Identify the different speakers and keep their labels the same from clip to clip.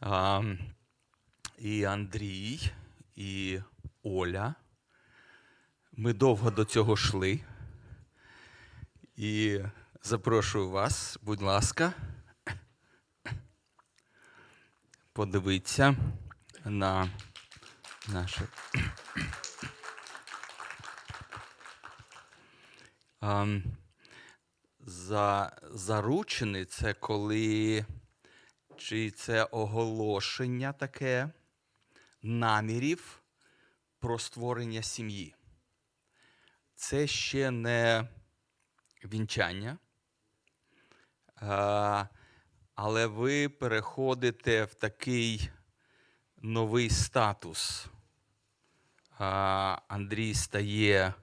Speaker 1: А, і Андрій, і Оля. Ми довго до цього йшли. І запрошую вас, будь ласка, подивитися на наше. За, заручений це коли чи це оголошення таке намірів про створення сім'ї. Це ще не вінчання, але ви переходите в такий новий статус. Андрій стає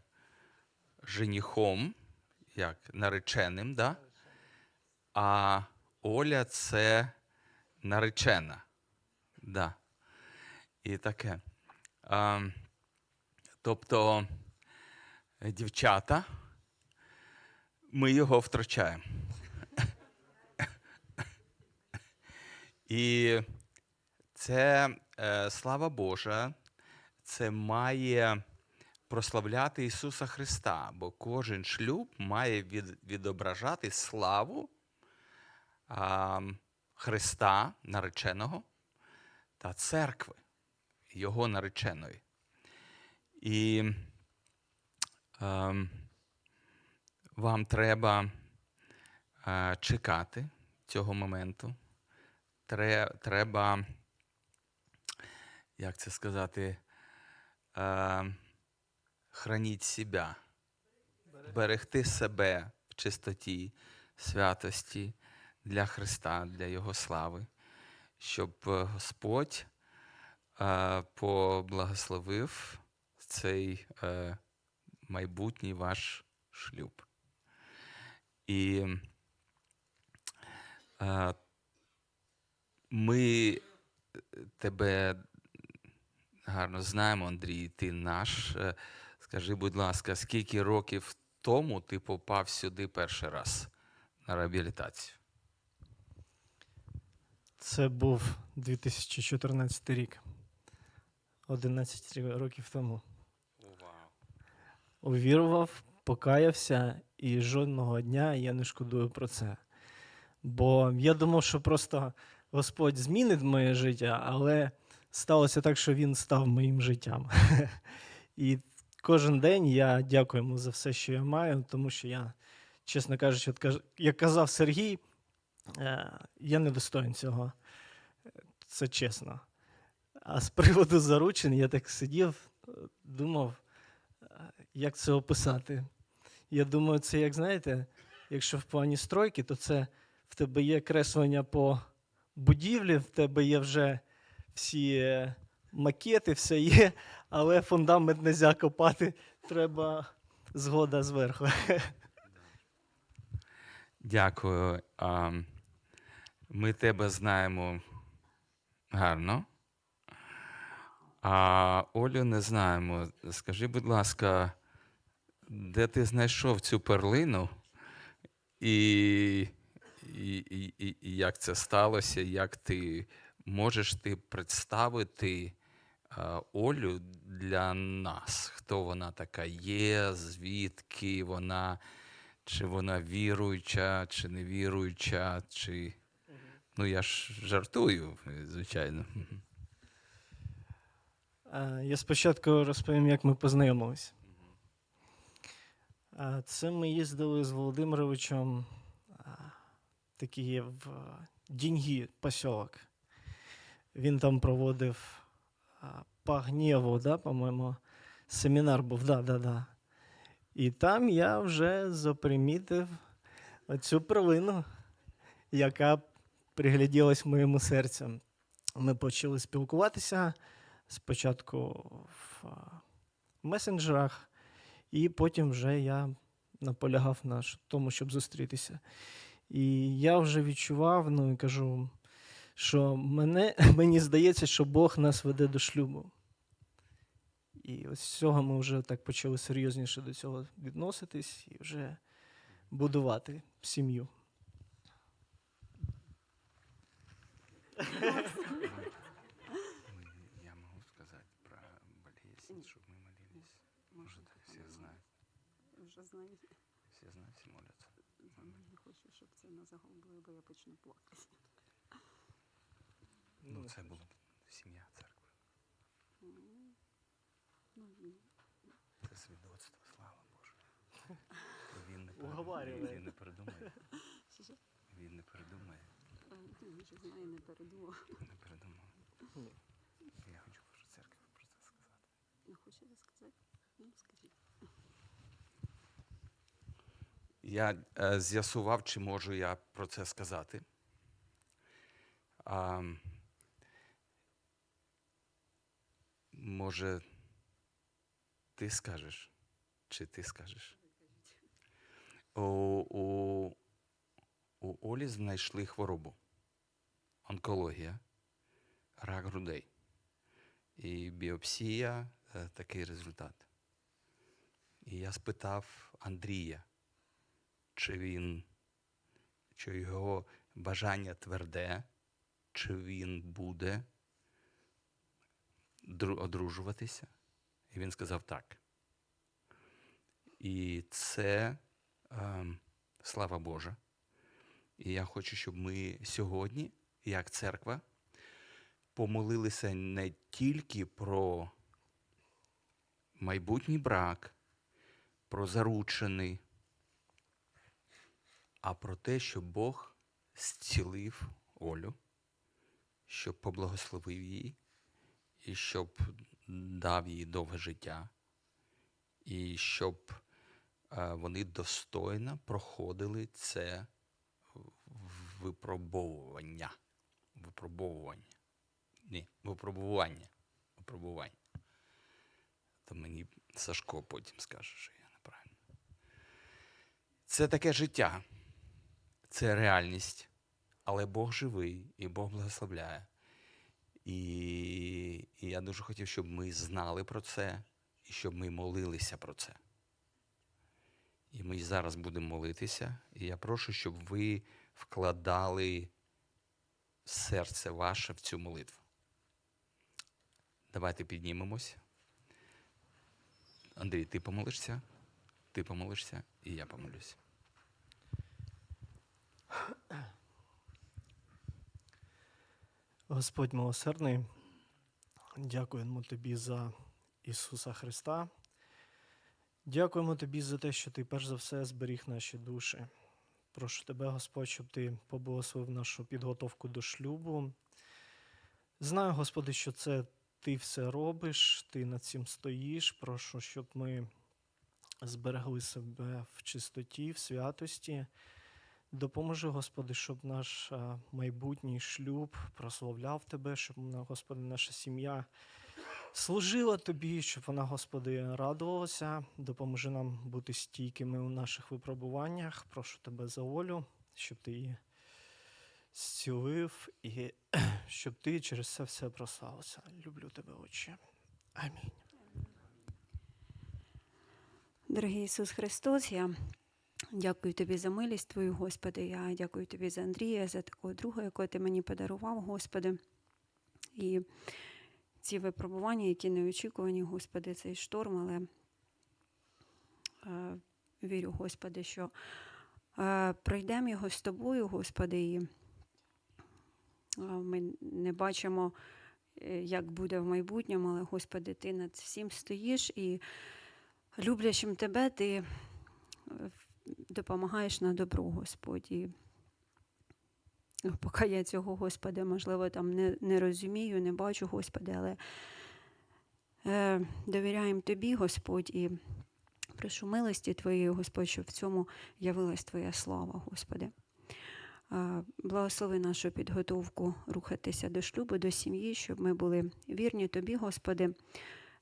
Speaker 1: женихом, як нареченим, да? а Оля це наречена. Да. І таке. А, тобто, дівчата, ми його втрачаємо. І це, е, слава Божа, це має прославляти Ісуса Христа, бо кожен шлюб має відображати славу Христа, нареченого, та церкви, Його нареченої. І ем, вам треба е, чекати цього моменту. Тре, треба, як це сказати, е, храніть себе, берегти себе в чистоті, святості для Христа, для Його слави, щоб е, Господь е, поблагословив цей е, майбутній ваш шлюб. І ми тебе гарно знаємо, Андрій, ти наш. Скажи, будь ласка, скільки років тому ти попав сюди перший раз на реабілітацію?
Speaker 2: Це був 2014 рік. 11 років тому. Увірував, покаявся, і жодного дня я не шкодую про це. Бо я думав, що просто Господь змінить моє життя, але сталося так, що Він став моїм життям. І кожен день я дякую йому за все, що я маю, тому що я, чесно кажучи, як казав Сергій, я не достоин цього. Це чесно. А з приводу заручин я так сидів, е, думав, е, як це описати. Я думаю, це як знаєте, якщо в плані стройки, то це в тебе є креслення по будівлі, в тебе є вже всі е, макети, все є, але фундамент не можна копати, треба згода зверху.
Speaker 1: Дякую. А, Ми тебе знаємо гарно. А Олю не знаємо. Скажи, будь ласка, де ти знайшов цю перлину? І, і, і, і, як це сталося? Як ти можеш ти представити а, Олю для нас? Хто вона така є? Звідки вона? Чи вона віруюча, чи не віруюча, чи. Ну, я ж жартую, звичайно.
Speaker 2: Я спочатку розповім, як ми познайомились. Це ми їздили з Володимировичем такий є в Діньгі посілок. Він там проводив по гніву, да, по-моєму, семінар був, да, да, да. І там я вже запримітив цю перлину, яка пригляділась моєму серцю. Ми почали спілкуватися спочатку в месенджерах, і потім вже я наполягав на тому, щоб зустрітися. І я вже відчував, ну і кажу, що мене, мені здається, що Бог нас веде до шлюбу. І ось з цього ми вже так почали серйозніше до цього відноситись і вже будувати сім'ю.
Speaker 1: Я можу сказати про болезнь, щоб ми молились.
Speaker 3: Може, так всі знають. Вже знають.
Speaker 1: Всі знають, всі моляться.
Speaker 3: Ну, не хочу, щоб це не загубили, бо я почну плакати.
Speaker 1: Ну, це була сім'я церкви.
Speaker 3: Ну, ні.
Speaker 1: Це свідоцтво, слава Божу. Він не, передумає. Він не передумає. Він не передумає.
Speaker 3: Е, ну, Він же знає, не передумав.
Speaker 1: Не передумав. Я хочу Божу церкві про це сказати.
Speaker 3: Не хочете сказати? Ну, скажіть.
Speaker 1: Я е, з'ясував, чи можу я про це сказати. А, може, ти скажеш? Чи ти скажеш? У, у, у Олі знайшли хворобу. Онкологія, рак грудей. І біопсія е, такий результат. І я спитав Андрія, чи він, чи його бажання тверде, чи він буде одружуватися. І він сказав так. І це ем, слава Божа. І я хочу, щоб ми сьогодні, як церква, помолилися не тільки про майбутній брак, про заручений, а про те, щоб Бог зцілив Олю, щоб поблагословив її, і щоб дав їй довге життя, і щоб е, вони достойно проходили це випробовування. Випробовування. Ні, випробування. Випробування. То мені Сашко потім скаже, що я неправильно. Це таке життя, це реальність, але Бог живий і Бог благословляє. І, і я дуже хотів, щоб ми знали про це і щоб ми молилися про це. І ми зараз будемо молитися. І я прошу, щоб ви вкладали серце ваше в цю молитву. Давайте піднімемось. Андрій, ти помолишся? Ти помолишся, і я помолюсь.
Speaker 2: Господь милосердний, дякуємо Тобі за Ісуса Христа. Дякуємо Тобі за те, що Ти перш за все зберіг наші душі. Прошу Тебе, Господь, щоб Ти поблагословив нашу підготовку до шлюбу. Знаю, Господи, що це Ти все робиш, Ти над цим стоїш. Прошу, щоб ми зберегли себе в чистоті, в святості. Допоможи, Господи, щоб наш майбутній шлюб прославляв Тебе, щоб, Господи, наша сім'я служила Тобі, щоб вона, Господи, радувалася. Допоможи нам бути стійкими у наших випробуваннях. Прошу Тебе за волю, щоб Ти її зцілив і щоб Ти через це все прославився. Люблю Тебе, Отче. Амінь.
Speaker 3: Дорогий Ісус Христос, я дякую тобі за милість Твою, Господи. Я дякую тобі за Андрія, за такого друга, якого ти мені подарував, Господи. І ці випробування, які неочікувані, Господи, цей шторм, але е, вірю, Господи, що е, пройдемо його з тобою, Господи, і е, ми не бачимо, е, як буде в майбутньому, але, Господи, Ти над всім стоїш і люблячим тебе, ти допомагаєш на добро, Господь. Поки я цього, Господи, можливо, там не, не розумію, не бачу, Господи, але е, довіряємо Тобі, Господь, і прошу милості Твоєї, Господь, щоб в цьому явилась Твоя слава, Господи. Е, Благослови нашу підготовку рухатися до шлюбу, до сім'ї, щоб ми були вірні Тобі, Господи,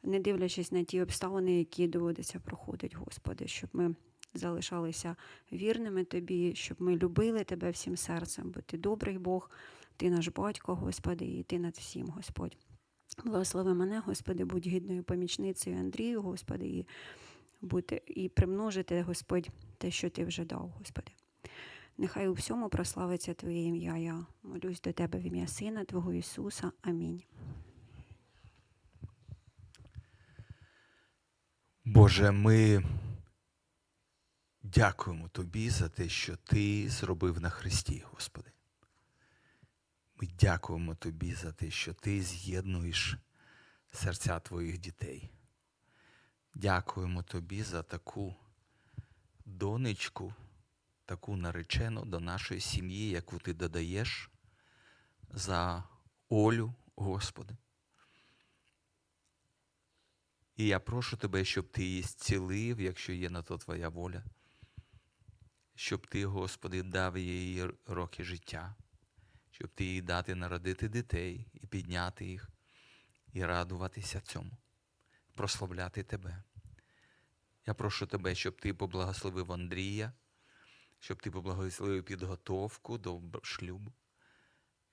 Speaker 3: не дивлячись на ті обставини, які доводиться проходити, Господи, щоб ми залишалися вірними Тобі, щоб ми любили Тебе всім серцем, бо Ти добрий Бог, Ти наш батько, Господи, і Ти над всім, Господь. Благослови мене, Господи, будь гідною помічницею Андрію, Господи, і, бути, і примножити, Господь, те, що Ти вже дав, Господи. Нехай у всьому прославиться Твоє ім'я. Я молюсь до Тебе в ім'я Сина Твого Ісуса. Амінь.
Speaker 1: Боже, ми Дякуємо Тобі за те, що Ти зробив на Христі, Господи. Ми дякуємо Тобі за те, що Ти з'єднуєш серця Твоїх дітей. Дякуємо Тобі за таку донечку, таку наречену до нашої сім'ї, яку Ти додаєш за Олю, Господи. І я прошу тебе, щоб ти її зцілив, якщо є на то твоя воля, щоб ти, Господи, дав їй роки життя, щоб ти їй дати народити дітей і підняти їх, і радуватися цьому, прославляти тебе. Я прошу тебе, щоб ти поблагословив Андрія, щоб ти поблагословив підготовку до шлюбу,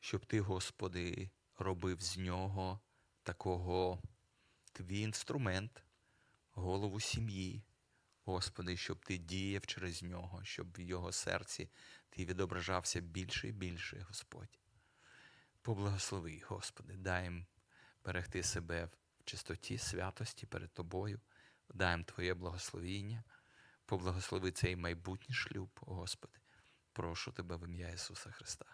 Speaker 1: щоб ти, Господи, робив з нього такого твій інструмент, голову сім'ї, Господи, щоб ти діяв через нього, щоб в його серці ти відображався більше і більше, Господь. Поблагослови, Господи, дай їм берегти себе в чистоті, святості перед Тобою, дай їм Твоє благословіння, поблагослови цей майбутній шлюб, Господи. Прошу Тебе в ім'я Ісуса Христа.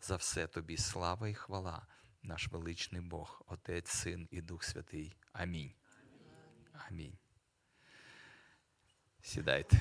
Speaker 1: За все Тобі слава і хвала, наш величний Бог, Отець, Син і Дух Святий. Амінь. Амінь. Сідайте.